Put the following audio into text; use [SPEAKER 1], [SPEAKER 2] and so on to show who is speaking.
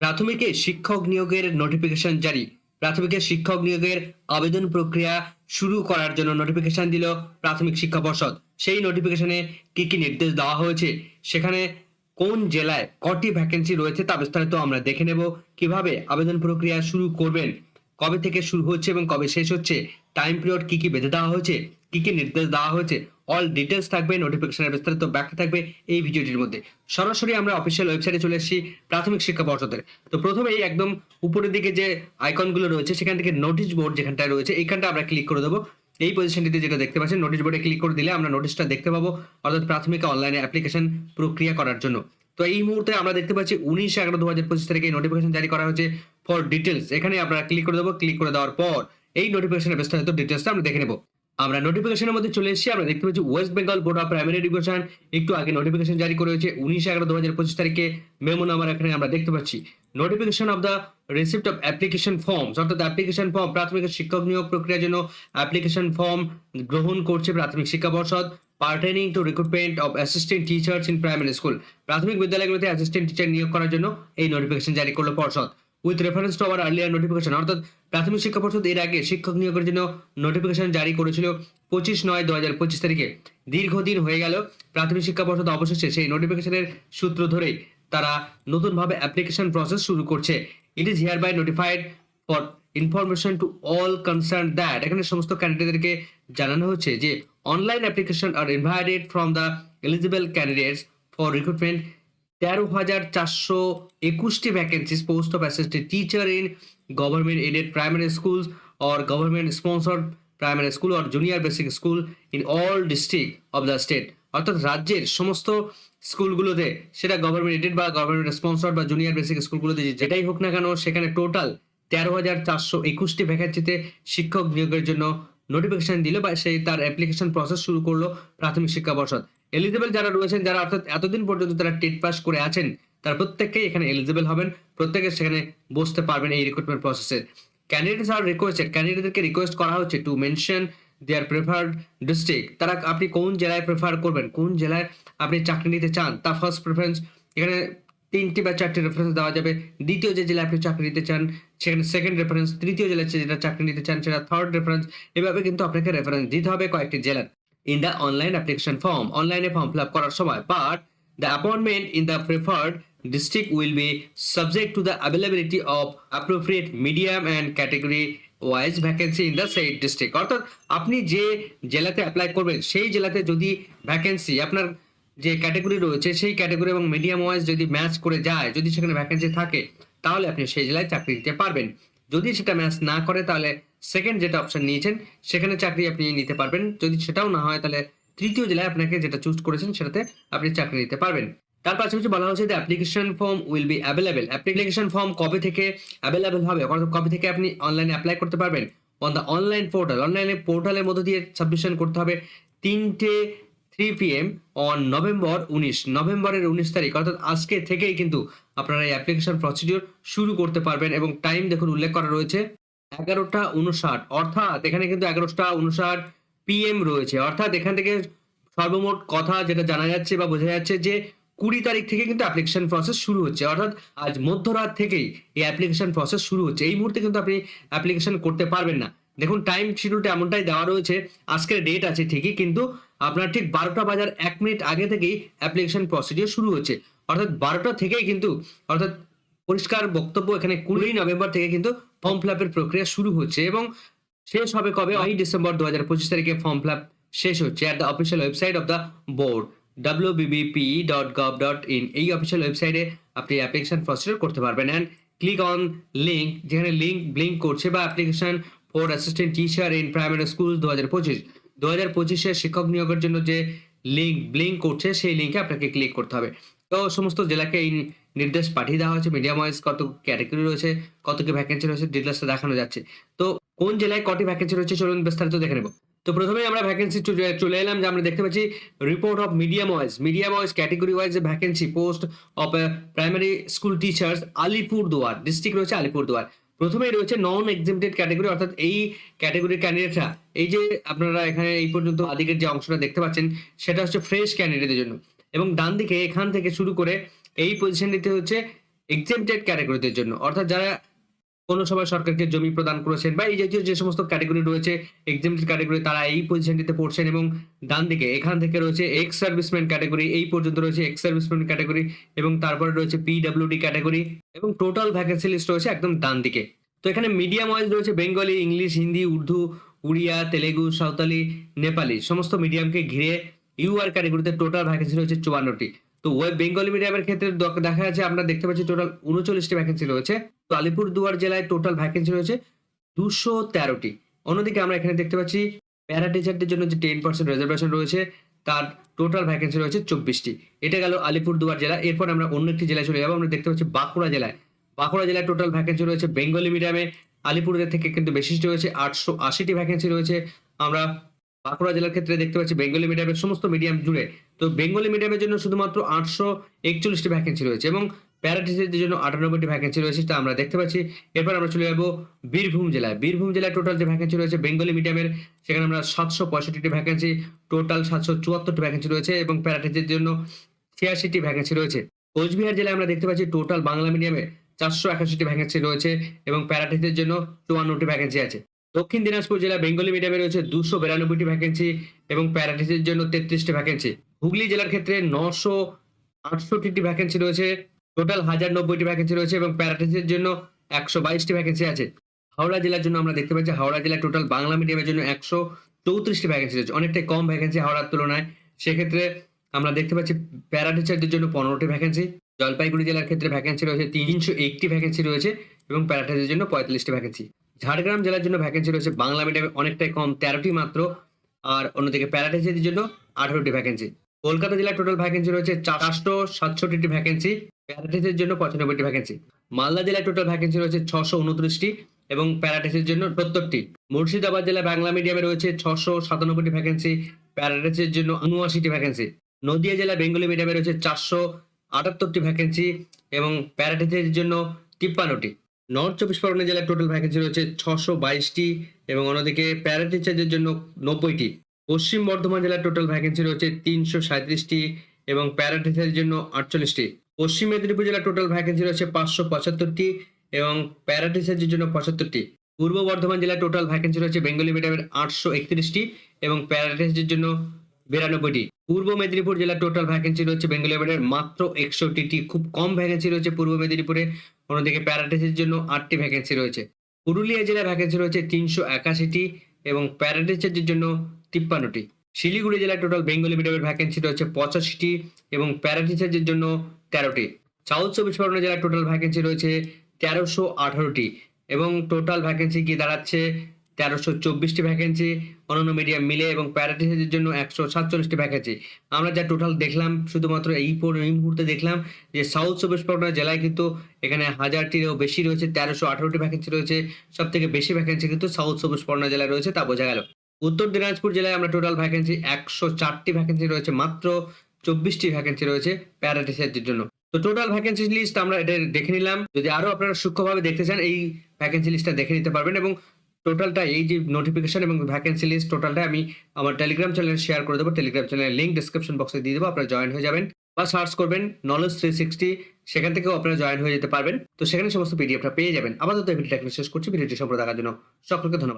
[SPEAKER 1] প্রাথমিকে শিক্ষক নিয়োগের নোটিফিকেশন জারি। প্রাথমিকে শিক্ষক নিয়োগের আবেদন প্রক্রিয়া শুরু করার জন্য নোটিফিকেশন দিল প্রাথমিক শিক্ষা পর্ষদ। সেই নোটিফিকেশনে কি কি নির্দেশ দেওয়া হয়েছে, সেখানে কোন জেলায় কটি ভ্যাকেন্সি রয়েছে তা বিস্তারিত আমরা দেখে নেব। কীভাবে আবেদন প্রক্রিয়া শুরু করবেন, কবে থেকে শুরু হচ্ছে এবং কবে শেষ হচ্ছে টাইম পিরিয়ড কি কি বেঁধে দেওয়া হয়েছে কি কি নির্দেশ দেওয়া হয়েছে অল ডিটেলস থাকবে নোটিফিকেশনের বিস্তারিত ব্যাখ্যা থাকবে এই ভিডিওটির মধ্যে। সরাসরি আমরা অফিসিয়াল ওয়েবসাইটে চলে এসেছি, প্রাথমিক শিক্ষা পর্ষদের। তো প্রথমেই একদম উপরের দিকে যে আইকনগুলো রয়েছে, সেখান থেকে নোটিশ বোর্ড যেখানটায় রয়েছে, এইখানটা আমরা ক্লিক করে দেবো। এই পজিশনটিতে যেটা দেখতে পাচ্ছেন নোটিশ বোর্ডে ক্লিক করে দিলে আমরা নোটিশটা দেখতে পাবো, অর্থাৎ প্রাথমিক অনলাইনে অ্যাপ্লিকেশন প্রক্রিয়া করার জন্য। তো এই মুহূর্তে আমরা দেখতে পাচ্ছি উনিশ এগারো দু হাজার পঁচিশ তারিখে নোটিফিকেশন জারি করা হয়েছে ফর ডিটেলস এখানে আমরা ক্লিক করে দেবো ক্লিক করে দেওয়ার পর এই নোটিফিকেশনের বিস্তারিত ডিটেলসটা আমরা দেখে নেব। আমরা নোটিফিকেশনের মধ্যে চলে এসেছি। আমরা দেখতে পাচ্ছি West Bengal board of primary education একটু আগে নোটিফিকেশন জারি করে হয়েছে উনিশ এগারো দু হাজার পঁচিশ তারিখে মেমো নাম্বার এখানে আমরা দেখতে পাচ্ছি। Notification of the receipt of application form অর্থাৎ অ্যাপ্লিকেশন ফর্ম প্রাথমিক শিক্ষক নিয়োগ প্রক্রিয়ার জন্য অ্যাপ্লিকেশন ফর্ম গ্রহণ করছে প্রাথমিক শিক্ষা পর্ষদ pertaining to recruitment of assistant teachers in primary school প্রাথমিক বিদ্যালয়গুলোতে অ্যাসিস্ট্যান্ট টিচার নিয়োগ করার জন্য এই নোটিফিকেশন জারি করল পর্ষদ। With reference to our earlier notification অর্থাৎ প্রাথমিক শিক্ষা পর্ষদ এর আগে শিক্ষক নিয়োগের জন্য নোটিফিকেশন জারি করেছিল পঁচিশ নয় দু হাজার পঁচিশ তারিখে। দীর্ঘদিন হয়ে গেল প্রাথমিক শিক্ষা পর্ষদ অবশেষে সেই নোটিফিকেশনের সূত্র ধরেই তারা নতুনভাবে অ্যাপ্লিকেশন প্রসেস শুরু করছে। It is hereby notified for information to all concern that এখানে সমস্ত ক্যান্ডিডেটদেরকে জানানো হচ্ছে যে online application are invited from the eligible candidates for recruitment তেরো হাজার চারশো একুশটি vacancies post of assistant teacher in government aided primary schools or government sponsored primary school or junior basic school in all district of the state অর্থাৎ রাজ্যের সমস্ত স্কুলগুলোতে সেটা government aided বা গভর্নমেন্ট স্পন্সর্ড বা জুনিয়র বেসিক স্কুলগুলোতে যেটাই হোক না কেন, সেখানে টোটাল তেরো হাজার চারশো একুশটি ভ্যাকেন্সিতে শিক্ষক নিয়োগের জন্য নোটিফিকেশন দিল বা সেই তার অ্যাপ্লিকেশন প্রসেস শুরু করল প্রাথমিক শিক্ষা পর্ষদ। এলিজিবল যারা রয়েছেন, যারা অর্থাৎ এতদিন পর্যন্ত তারা টেট পাস করে আছেন, তারা প্রত্যেককেই এখানে এলিজিবল হবেন। প্রত্যেকে সেখানে বসতে পারবেন এই রিক্রুটমেন্ট প্রসেসে ক্যান্ডিডেটস আর রিকোয়েস্টেড ক্যান্ডিডেটদেরকে রিকোয়েস্ট করা হচ্ছে to mention their preferred district তারা আপনি কোন জেলায় প্রেফার করবেন? কোন জেলায় আপনি চাকরি নিতে চান? তা ফার্স্ট প্রেফারেন্স এখানে তিনটি বা চারটি রেফারেন্স দেওয়া যাবে। দ্বিতীয় যে জেলায় আপনি চাকরি নিতে চান, সেখানে সেকেন্ড রেফারেন্স তৃতীয় জেলায় যেটা চাকরি নিতে চান, সেটা থার্ড রেফারেন্স এভাবে কিন্তু আপনাকে রেফারেন্স দিতে হবে কয়েকটি জেলার। In the online application form অনলাইনে ফর্ম ফিল আপ করার সময় but the appointment in the preferred district will be subject to the availability of appropriate medium and category wise vacancy in the সেই district অর্থাৎ আপনি যে জেলাতে apply করবেন, সেই জেলাতে যদি ভ্যাকেন্সি আপনার যে ক্যাটাগরি রয়েছে, সেই ক্যাটাগরি এবং মিডিয়াম ওয়াইজ যদি ম্যাচ করে যায়, যদি সেখানে ভ্যাকেন্সি থাকে, তাহলে আপনি সেই জেলায় চাকরি দিতে পারবেন। যদি সেটা ম্যাচ না করে, তাহলে সেকেন্ড যেটা অপশন নিয়েছেন, সেখানে চাকরি আপনি নিতে পারবেন। যদি সেটাও না হয়, তাহলে তৃতীয় জেলায় আপনাকে যেটা চুজ করেছেন, সেটাতে আপনি চাকরি নিতে পারবেন। তার পাশাপাশি বলা হচ্ছে যে application form will be available application form কবে থেকে অ্যাভেলেবেল হবে? অর্থাৎ কবে থেকে আপনি অনলাইনে অ্যাপ্লাই করতে পারবেন? অন দ্য অনলাইন পোর্টাল অনলাইনে পোর্টালের মধ্য দিয়ে সাবমিশন করতে হবে তিনটে three P M on November উনিশ। নভেম্বরের উনিশ তারিখ। অর্থাৎ আজকে থেকেই কিন্তু আপনারা এই অ্যাপ্লিকেশন প্রসিডিওর শুরু করতে পারবেন এবং টাইম দেখুন উল্লেখ করা রয়েছে এগারোটা উনষাট। অর্থাৎ এখানে কিন্তু এগারোটা উনষাট পিএম রয়েছে। অর্থাৎ এখান থেকে সর্বমোট কথা যেটা জানা যাচ্ছে বা বোঝা যাচ্ছে যে কুড়ি তারিখ থেকে কিন্তু অ্যাপ্লিকেশন প্রসেস শুরু হচ্ছে। অর্থাৎ আজ মধ্যরাত থেকেই এই অ্যাপ্লিকেশন প্রসেস শুরু হচ্ছে। এই মুহূর্তে কিন্তু আপনি অ্যাপ্লিকেশন করতে পারবেন না। দেখুন টাইম শিডিউলটা এমনটাই দেওয়া রয়েছে। আজকের ডেট আছে ঠিকই, কিন্তু আপনার ঠিক বারোটা বাজার এক মিনিট আগে থেকেই অ্যাপ্লিকেশন প্রসিডিওর শুরু হচ্ছে। অর্থাৎ বারোটা থেকেই কিন্তু, অর্থাৎ পরিষ্কার বক্তব্য এখানে কুড়ি নভেম্বর থেকে কিন্তু ফর্ম ফিল আপের প্রক্রিয়া শুরু হচ্ছে এবং শেষ হবে কবে? ওই ডিসেম্বর দু হাজার পঁচিশ তারিখে ফর্ম ফিল আপ শেষ হচ্ছে at the official website of the board WBBP dot gov dot in এই অফিসিয়াল ওয়েবসাইটে আপনি অ্যাপ্লিকেশন প্রসিডিওর করতে পারবেন অ্যান্ড ক্লিক অন লিঙ্ক যেখানে লিঙ্ক ব্লিঙ্ক করছে বা application for assistant teacher in primary school দু হাজার পঁচিশ। দু হাজার পঁচিশে শিক্ষক নিয়োগের জন্য যে লিঙ্ক ব্লিঙ্ক করছে, সেই লিঙ্কে আপনাকে ক্লিক করতে হবে। তো সমস্ত জেলাকে এই নির্দেশ পাঠিয়ে দেওয়া হয়েছে। মিডিয়াম ওয়াইজ কত ক্যাটাগরি রয়েছে, কত কি ভ্যাকেন্সি রয়েছে ডিটেলসটা দেখানো যাচ্ছে। তো কোন জেলায় কটি ভ্যাকেন্সি রয়েছে চলুন বিস্তারিত দেখে নেব। তো প্রথমেই আমরা ভ্যাকেন্সি চলে এলাম, যে আমরা দেখতে পাচ্ছি report of medium wise medium wise category wise vacancy post of primary school teachers Alipurduar. District রয়েছে আলিপুরদুয়ার। প্রথমেই রয়েছে নন এক্সিমটেড ক্যাটাগরি অর্থাৎ এই ক্যাটাগরির ক্যান্ডিডেটরা এই যে আপনারা এখানে এই পর্যন্ত আদিকের যে অংশটা দেখতে পাচ্ছেন, সেটা হচ্ছে ফ্রেশ ক্যান্ডিডেটের জন্য। এবং ডান দিকে এখান থেকে শুরু করে এই পজিশন নিতে হচ্ছে এক্সেমটেড ক্যাটাগরিদের জন্য। অর্থাৎ যারা কোনো সময় সরকারকে জমি প্রদান করেছেন বা এই জাতীয় যে সমস্ত ক্যাটাগরি রয়েছে এক্সেমটেড ক্যাটাগরি তারা এই পজিশনটিতে পড়ছেন এবং ডান দিকে, এখান থেকে রয়েছে এক্স সার্ভিসম্যান ক্যাটাগরি এই পর্যন্ত রয়েছে এক্স সার্ভিসম্যান ক্যাটাগরি এবং তারপরে রয়েছে পিডব্লিউডি ক্যাটাগরি এবং টোটাল ভ্যাকেন্সি লিস্ট রয়েছে একদম ডান দিকে। তো এখানে মিডিয়াম ওয়াইজ রয়েছে বেঙ্গলি ইংলিশ হিন্দি উর্দু উড়িয়া তেলেগু সাঁওতালি নেপালি সমস্ত মিডিয়ামকে ঘিরে ইউআর ক্যাটাগরিতে টোটাল ভ্যাকেন্সি রয়েছে চুয়ান্নটি। তো ওয়েব বেঙ্গলি মিডিয়ামের ক্ষেত্রে দেখা যাচ্ছে, আমরা দেখতে পাচ্ছি টোটাল উনচল্লিশটি ভ্যাকেন্সি রয়েছে। তো আলিপুরদুয়ার জেলায় টোটাল ভ্যাকেন্সি রয়েছে দুশো তেরোটি। অন্যদিকে আমরা এখানে দেখতে পাচ্ছি প্যারা টিচারদের জন্য যে টেন পার্সেন্ট রিজার্ভেশন রয়েছে, তার টোটাল ভ্যাকেন্সি রয়েছে চব্বিশটি। এটা গেল আলিপুরদুয়ার জেলা। এরপর আমরা অন্য একটি জেলায় চলে যাব। আমরা দেখতে পাচ্ছি বাঁকুড়া জেলায়। বাঁকুড়া জেলায় টোটাল ভ্যাকেন্সি রয়েছে বেঙ্গলি মিডিয়ামে আলিপুরের থেকে কিন্তু বেশি রয়েছে আটশো আশিটি ভ্যাকেন্সি রয়েছে। আমরা বাঁকুড়া জেলার ক্ষেত্রে দেখতে পাচ্ছি বেঙ্গলি মিডিয়ামের সমস্ত মিডিয়াম জুড়ে। তো বেঙ্গলি মিডিয়ামের জন্য শুধুমাত্র আটশো একচল্লিশটি ভ্যাকেন্সি রয়েছে এবং প্যারাটিসের জন্য আটানব্বইটি ভ্যাকেন্সি রয়েছে তা আমরা দেখতে পাচ্ছি। এরপর আমরা চলে যাব বীরভূম জেলায়। বীরভূম জেলায় টোটাল যে ভ্যাকেন্সি রয়েছে, বেঙ্গলি মিডিয়ামের, সেখানে আমরা সাতশো পঁয়ষট্টিটি ভ্যাকেন্সি টোটাল সাতশো চুয়াত্তরটি ভ্যাকেন্সি রয়েছে এবং প্যারাটিসের জন্য ছিয়াশিটি ভ্যাকেন্সি রয়েছে। কোচবিহার জেলায় আমরা দেখতে পাচ্ছি টোটাল বাংলা মিডিয়ামে চারশো একাশিটি ভ্যাকেন্সি রয়েছে এবং প্যারাটিসের জন্য চুয়ান্নটি ভ্যাকেন্সি আছে। দক্ষিণ দিনাজপুর জেলা বেঙ্গলি মিডিয়ামে রয়েছে দুশো বিরানব্বইটি ভ্যাকেন্সি এবং প্যারাটিসের জন্য তেত্রিশটি ভ্যাকেন্সি হুগলি জেলার ক্ষেত্রে নশো আটষট্টিটি ভ্যাকেন্সি রয়েছে। টোটাল হাজার নব্বইটি ভ্যাকেন্সি রয়েছে এবং প্যারাটিসের জন্য একশো বাইশটি ভ্যাকেন্সি আছে। হাওড়া জেলার জন্য আমরা দেখতে পাচ্ছি, হাওড়া জেলায় টোটাল বাংলা মিডিয়ামের জন্য একশো চৌত্রিশটি ভ্যাকেন্সি রয়েছে। অনেকটাই কম ভ্যাকেন্সি হাওড়ার তুলনায়। সেক্ষেত্রে আমরা দেখতে পাচ্ছি প্যারা টিচারদের জন্য পনেরোটি ভ্যাকেন্সি জলপাইগুড়ি জেলার ক্ষেত্রে ভ্যাকেন্সি রয়েছে তিনশো একটি ভ্যাকেন্সি রয়েছে এবং প্যারাটিসের জন্য পঁয়তাল্লিশটি ভ্যাকেন্সি ঝাড়গ্রাম জেলার জন্য ভ্যাকেন্সি রয়েছে, বাংলা মিডিয়ামে অনেকটাই কম, তেরোটি মাত্র, আর অন্যদিকে প্যারাটিসের জন্য আঠারোটি ভ্যাকেন্সি কলকাতা জেলায় টোটাল ভ্যাকেন্সি রয়েছে চারশো সাতষট্টিটি ভ্যাকেন্সি প্যারাটিসের জন্য পঁচানব্বইটি ভ্যাকেন্সি মালদা জেলায় টোটাল ভ্যাকেন্সি রয়েছে ছশো উনত্রিশটি এবং প্যারাটিসের জন্য সত্তরটি। মুর্শিদাবাদ জেলা বাংলা মিডিয়ামে রয়েছে ছশো সাতানব্বইটি ভ্যাকেন্সি প্যারাটিসের জন্য উনআশিটি ভ্যাকেন্সি নদিয়া জেলা বেঙ্গলি মিডিয়ামে রয়েছে চারশো আটাত্তরটি ভ্যাকেন্সি এবং প্যারাটিসের জন্য তিপ্পান্নটি। নর্থ চব্বিশ পরগনা জেলায় টোটাল ভ্যাকেন্সি রয়েছে ছশো বাইশটি এবং অন্যদিকে প্যারা টিচারদের জন্য নব্বইটি। পশ্চিম বর্ধমান জেলার টোটাল ভ্যাকেন্সি রয়েছে তিনশো সাঁত্রিশটি এবং প্যারা টিচারের জন্য আটচল্লিশটি। পশ্চিম মেদিনীপুর জেলার টোটাল ভ্যাকেন্সি রয়েছে পাঁচশো পঁচাত্তরটি এবং প্যারা টিচারদের জন্য পঁচাত্তরটি। পূর্ব বর্ধমান জেলার টোটাল ভ্যাকেন্সি রয়েছে বেঙ্গলি মিডিয়ামের আটশো একত্রিশটি এবং প্যারা টিচারদের জন্য বিরানব্বইটি। পূর্ব মেদিনীপুর জেলার টোটাল ভ্যাকেন্সি রয়েছে বেঙ্গলি মিডিয়ামের মাত্র একষট্টিটি। খুব কম ভ্যাকেন্সি রয়েছে পূর্ব মেদিনীপুরে, অন্যদিকে প্যারাটিসের জন্য আটটি ভ্যাকেন্সি রয়েছে। পুরুলিয়া জেলার ভ্যাকেন্সি রয়েছে তিনশো একাশিটি এবং প্যারাটিসের জন্য তিপ্পান্নটি। শিলিগুড়ি জেলায় টোটাল বেঙ্গলি মিডিয়ামের ভ্যাকেন্সি রয়েছে পঁচাশিটি এবং প্যারাটিসের জন্য তেরোটি। সাউথ চব্বিশ পরগনা জেলার টোটাল ভ্যাকেন্সি রয়েছে তেরোশো আঠারোটি এবং টোটাল ভ্যাকেন্সি কি দাঁড়াচ্ছে তেরোশো চব্বিশটি ভ্যাকেন্সি অন্যান্য মিডিয়াম মিলে এবং প্যারাটিসের জন্য একশো সাতচল্লিশটি ভ্যাকেন্সি আমরা যা টোটাল দেখলাম, শুধুমাত্র এই এই মুহূর্তে দেখলাম যে সাউথ চব্বিশ পরগনা জেলায় কিন্তু এখানে হাজারটিরও বেশি রয়েছে, তেরোশো আঠারোটি ভ্যাকেন্সি রয়েছে। সব থেকে বেশি ভ্যাকেন্সি কিন্তু সাউথ চব্বিশ পরগনা জেলায় রয়েছে, তা বোঝা গেল। উত্তর দিনাজপুর জেলায় আমরা টোটাল ভ্যাকেন্সি একশো চারটি ভ্যাকেন্সি রয়েছে, মাত্র চব্বিশটি ভ্যাকেন্সি রয়েছে প্যারাটিসের জন্য। তো টোটাল ভ্যাকেন্সি লিস্ট আমরা এটা দেখে নিলাম। যদি আরও আপনারা সূক্ষ্মভাবে দেখতে চান, এই ভ্যাকেন্সি লিস্টটা দেখে নিতে পারবেন এবং টোটালটা এই যে নোটিফিকেশন এবং ভ্যাকেন্সি লিস্ট টোটালটা আমি আমার টেলিগ্রাম চ্যানেলে শেয়ার করে দেবো। টেলিগ্রাম চ্যানেলের লিঙ্ক ডিসক্রিপশন বক্সে দিয়ে দেবো, আপনারা জয়েন হয়ে যাবেন বা সার্চ করবেন নলেজ থ্রি সিক্সটি সেখান থেকেও আপনারা জয়েন হয়ে যেতে পারবেন। তো সেখানে সমস্ত পিডিএফটা পেয়ে যাবেন। আপাতত ভিডিওটা শেষ করছি। ভিডিওটি সম্পর্কে দেখার জন্য সকলকে ধন্যবাদ।